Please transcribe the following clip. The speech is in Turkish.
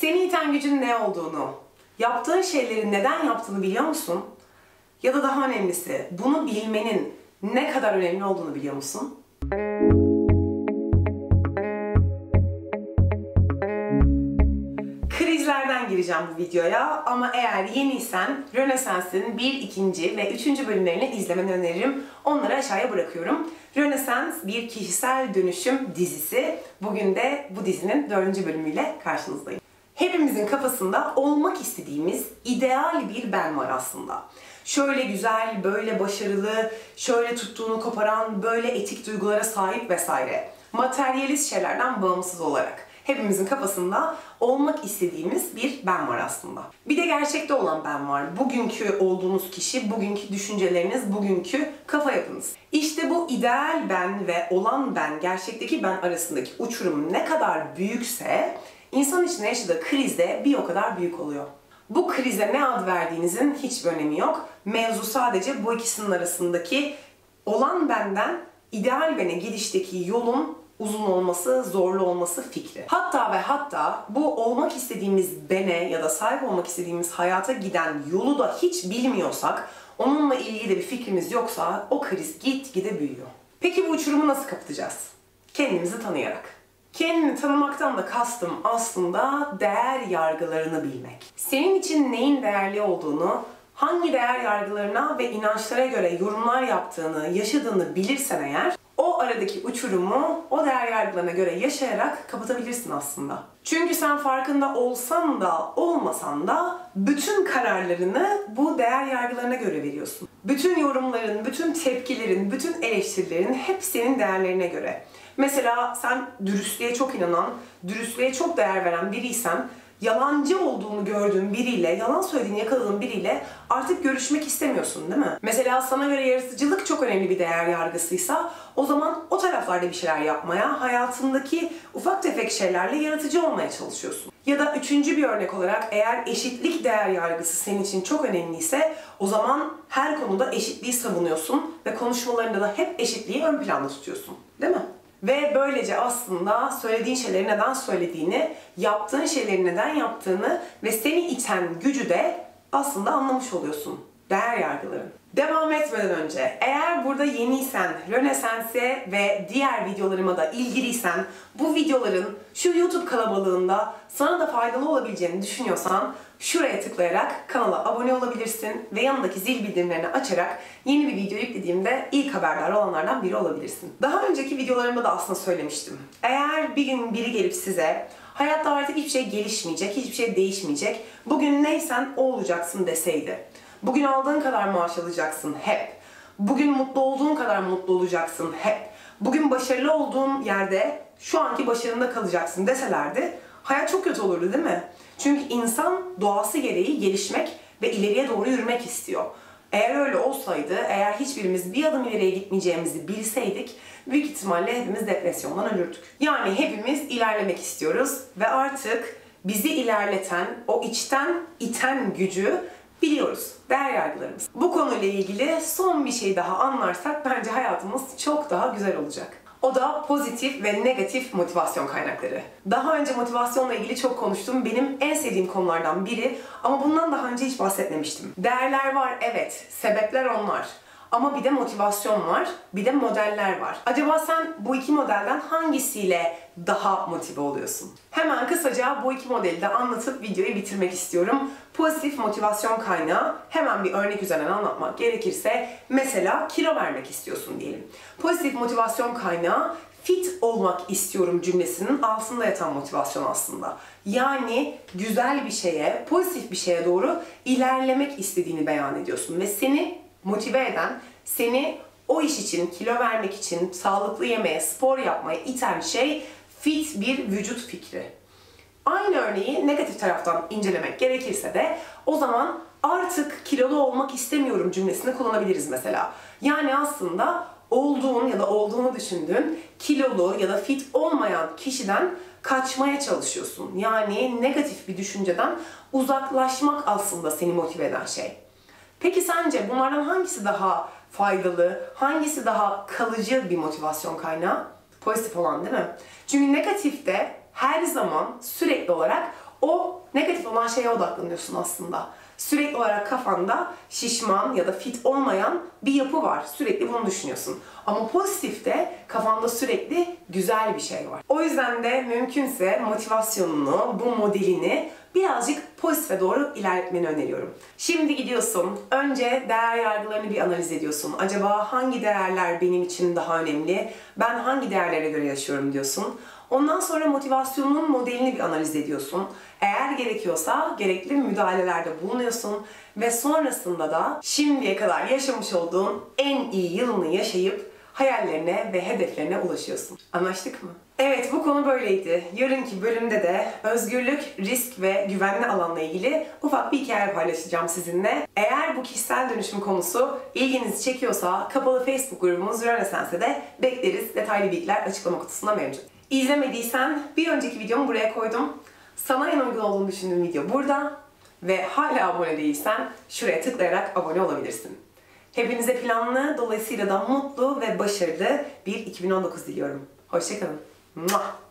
Seni iten gücün ne olduğunu, yaptığın şeyleri neden yaptığını biliyor musun? Ya da daha önemlisi, bunu bilmenin ne kadar önemli olduğunu biliyor musun? Krizlerden gireceğim bu videoya ama eğer yeniysen Rönesans'ın 1, 2. ve 3. bölümlerini izlemeni öneririm. Onları aşağıya bırakıyorum. Rönesans bir kişisel dönüşüm dizisi. Bugün de bu dizinin 4. bölümüyle karşınızdayım. Hepimizin kafasında olmak istediğimiz ideal bir ben var aslında. Şöyle güzel, böyle başarılı, şöyle tuttuğunu koparan, böyle etik duygulara sahip vesaire. Materyalist şeylerden bağımsız olarak hepimizin kafasında olmak istediğimiz bir ben var aslında. Bir de gerçekte olan ben var. Bugünkü olduğunuz kişi, bugünkü düşünceleriniz, bugünkü kafa yapınız. İşte bu ideal ben ve olan ben, gerçekteki ben arasındaki uçurum ne kadar büyükse insan içinde yaşadığı krizde bir o kadar büyük oluyor. Bu krize ne ad verdiğinizin hiçbir önemi yok. Mevzu sadece bu ikisinin arasındaki olan benden ideal bene gidişteki yolun uzun olması, zorlu olması fikri. Hatta ve hatta bu olmak istediğimiz bene ya da sahip olmak istediğimiz hayata giden yolu da hiç bilmiyorsak, onunla ilgili de bir fikrimiz yoksa o kriz gitgide büyüyor. Peki bu uçurumu nasıl kapatacağız? Kendimizi tanıyarak. Kendini tanımaktan da kastım aslında değer yargılarını bilmek. Senin için neyin değerli olduğunu, hangi değer yargılarına ve inançlara göre yorumlar yaptığını, yaşadığını bilirsen eğer, o aradaki uçurumu o değer yargılarına göre yaşayarak kapatabilirsin aslında. Çünkü sen farkında olsan da olmasan da bütün kararlarını bu değer yargılarına göre veriyorsun. Bütün yorumların, bütün tepkilerin, bütün eleştirilerin hep senin değerlerine göre. Mesela sen dürüstlüğe çok inanan, dürüstlüğe çok değer veren biriysen yalancı olduğunu gördüğün biriyle, yalan söylediğini yakaladığın biriyle artık görüşmek istemiyorsun değil mi? Mesela sana göre yaratıcılık çok önemli bir değer yargısıysa o zaman o taraflarda bir şeyler yapmaya, hayatındaki ufak tefek şeylerle yaratıcı olmaya çalışıyorsun. Ya da üçüncü bir örnek olarak eğer eşitlik değer yargısı senin için çok önemliyse o zaman her konuda eşitliği savunuyorsun ve konuşmalarında da hep eşitliği ön planda tutuyorsun. Değil mi? Ve böylece aslında söylediğin şeyleri neden söylediğini, yaptığın şeyleri neden yaptığını ve seni iten gücü de aslında anlamış oluyorsun. Değer yargıların. Devam etmeden önce eğer burada yeniysen, Rönesans'e ve diğer videolarıma da ilgiliysen bu videoların şu YouTube kalabalığında sana da faydalı olabileceğini düşünüyorsan şuraya tıklayarak kanala abone olabilirsin ve yanındaki zil bildirimlerini açarak yeni bir video yüklediğimde ilk haberdar olanlardan biri olabilirsin. Daha önceki videolarımda da aslında söylemiştim. Eğer bir gün biri gelip size hayatta artık hiçbir şey gelişmeyecek, hiçbir şey değişmeyecek, bugün neysen o olacaksın deseydi. Bugün aldığın kadar maaş alacaksın hep. Bugün mutlu olduğun kadar mutlu olacaksın hep. Bugün başarılı olduğun yerde şu anki başarında kalacaksın deselerdi hayat çok kötü olurdu değil mi? Çünkü insan doğası gereği gelişmek ve ileriye doğru yürümek istiyor. Eğer öyle olsaydı, eğer hiçbirimiz bir adım ileriye gitmeyeceğimizi bilseydik, büyük ihtimalle hepimiz depresyondan ölürdük. Yani hepimiz ilerlemek istiyoruz ve artık bizi ilerleten, o içten iten gücü biliyoruz. Değer yargılarımız. Bu konuyla ilgili son bir şey daha anlarsak bence hayatımız çok daha güzel olacak. O da pozitif ve negatif motivasyon kaynakları. Daha önce motivasyonla ilgili çok konuştum. Benim en sevdiğim konulardan biri ama bundan daha önce hiç bahsetmemiştim. Değerler var evet, sebepler onlar. Ama bir de motivasyon var, bir de modeller var. Acaba sen bu iki modelden hangisiyle daha motive oluyorsun? Hemen kısaca bu iki modeli de anlatıp videoyu bitirmek istiyorum. Pozitif motivasyon kaynağı hemen bir örnek üzerinden anlatmak gerekirse mesela kilo vermek istiyorsun diyelim. Pozitif motivasyon kaynağı fit olmak istiyorum cümlesinin altında yatan motivasyon aslında. Yani güzel bir şeye, pozitif bir şeye doğru ilerlemek istediğini beyan ediyorsun ve seni motive eden, seni o iş için, kilo vermek için, sağlıklı yemeye, spor yapmaya iten şey fit bir vücut fikri. Aynı örneği negatif taraftan incelemek gerekirse de o zaman artık kilolu olmak istemiyorum cümlesini kullanabiliriz mesela. Yani aslında olduğun ya da olduğunu düşündüğün kilolu ya da fit olmayan kişiden kaçmaya çalışıyorsun. Yani negatif bir düşünceden uzaklaşmak aslında seni motive eden şey. Peki sence bunlardan hangisi daha faydalı, hangisi daha kalıcı bir motivasyon kaynağı? Pozitif olan değil mi? Çünkü negatifte her zaman sürekli olarak o zaman şeye odaklanıyorsun aslında. Sürekli olarak kafanda şişman ya da fit olmayan bir yapı var. Sürekli bunu düşünüyorsun. Ama pozitifte kafanda sürekli güzel bir şey var. O yüzden de mümkünse motivasyonunu, bu modelini birazcık pozitife doğru ilerletmeni öneriyorum. Şimdi gidiyorsun, önce değer yargılarını bir analiz ediyorsun. Acaba hangi değerler benim için daha önemli? Ben hangi değerlere göre yaşıyorum diyorsun. Ondan sonra motivasyonun modelini bir analiz ediyorsun. Eğer gerekiyorsa gerekli müdahalelerde bulunuyorsun ve sonrasında da şimdiye kadar yaşamış olduğun en iyi yılını yaşayıp hayallerine ve hedeflerine ulaşıyorsun. Anlaştık mı? Evet bu konu böyleydi. Yarınki bölümde de özgürlük, risk ve güvenli alanla ilgili ufak bir hikaye paylaşacağım sizinle. Eğer bu kişisel dönüşüm konusu ilginizi çekiyorsa kapalı Facebook grubumuz Rönesans'e de bekleriz. Detaylı bilgiler açıklama kutusunda mevcut. İzlemediysen bir önceki videomu buraya koydum. Sana en uygun olduğunu düşündüğüm video burada. Ve hala abone değilsen şuraya tıklayarak abone olabilirsin. Hepinize planlı, dolayısıyla da mutlu ve başarılı bir 2019 diliyorum. Hoşçakalın. Muah!